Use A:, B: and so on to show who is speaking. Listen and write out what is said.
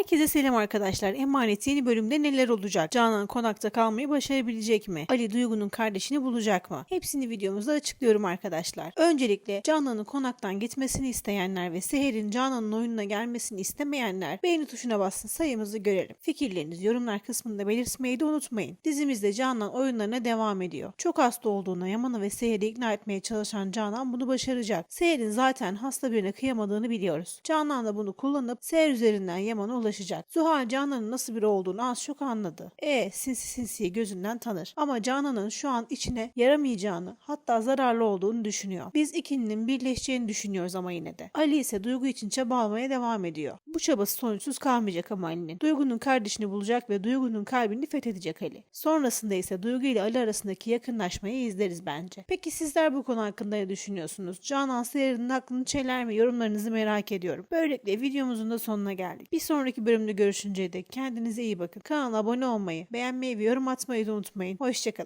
A: Herkese selam arkadaşlar. Emanet yeni bölümde neler olacak? Canan konakta kalmayı başarabilecek mi? Ali Duygu'nun kardeşini bulacak mı? Hepsini videomuzda açıklıyorum arkadaşlar. Öncelikle Canan'ın konaktan gitmesini isteyenler ve Seher'in Canan'ın oyununa gelmesini istemeyenler beğeni tuşuna bassın sayımızı görelim. Fikirlerinizi yorumlar kısmında belirtmeyi de unutmayın. Dizimizde Canan oyunlarına devam ediyor. Çok hasta olduğuna Yaman'ı ve Seher'i ikna etmeye çalışan Canan bunu başaracak. Seher'in zaten hasta birine kıyamadığını biliyoruz. Canan da bunu kullanıp Seher üzerinden Yaman'a ulaşacak. Zuhal Canan'ın nasıl biri olduğunu az çok anladı. E sinsi sinsiyi gözünden tanır. Ama Canan'ın şu an içine yaramayacağını hatta zararlı olduğunu düşünüyor. Biz ikilinin birleşeceğini düşünüyoruz ama yine de. Ali ise Duygu için çaba almaya devam ediyor. Bu çabası sonuçsuz kalmayacak ama Ali'nin. Duygu'nun kardeşini bulacak ve Duygu'nun kalbini fethedecek Ali. Sonrasında ise Duygu ile Ali arasındaki yakınlaşmayı izleriz bence. Peki sizler bu konu hakkında ne düşünüyorsunuz? Canan Seher'in aklını çeler mi? Yorumlarınızı merak ediyorum. Böylelikle videomuzun da sonuna geldik. Bir sonraki bölümde görüşünceye dek kendinize iyi bakın. Kanala abone olmayı, beğenmeyi ve yorum atmayı da unutmayın. Hoşçakalın.